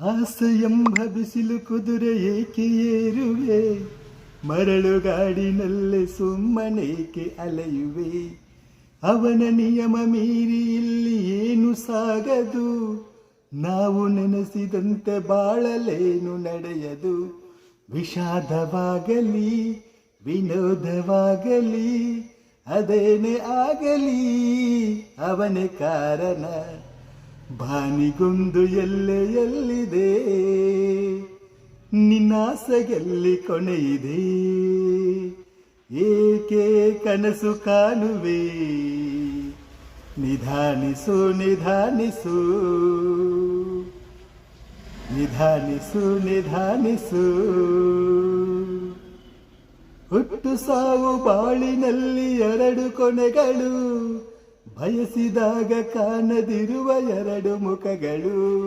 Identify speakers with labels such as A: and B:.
A: ಆಸೆಯೆಂಬ ಬಿಸಿಲು ಕುದುರೆ ಏಕೆ ಏರುವೆ? ಮರಳುಗಾಡಿನಲ್ಲೇ ಸುಮ್ಮನೇಕೆ ಅಲೆಯುವೆ? ಅವನ ನಿಯಮ ಮೀರಿ ಇಲ್ಲಿ ಏನು ಸಾಗದು? ನಾವು ನೆನೆಸಿದಂತೆ ಬಾಳಲೇನು ನಡೆಯದು? ವಿಷಾದವಾಗಲಿ, ವಿನೋದವಾಗಲಿ, ಅದೇನೇ ಆಗಲಿ, ಅವನೇ ಕಾರಣ. ಬಾನಿಗೊಂದು ಎಲ್ಲೆ ಎಲ್ಲಿದೆ ನಿನ್ನಾಸೆಯಲ್ಲಿ ಕೊನೆಯಿದೆ. ಏಕೆ ಕನಸು ಕಾಣುವೆ? ನಿಧಾನಿಸು ನಿಧಾನಿಸು. ನಿಧಾನಿಸು ನಿಧಾನಿಸು. ಹುಟ್ಟು ಸಾವು ಬಾಳಿನಲ್ಲಿ ಎರಡು ಕೊನೆಗಳು. ಬಯಸಿದಾಗ ಕಾಣದಿರುವ ಎರಡು ಮುಖಗಳು.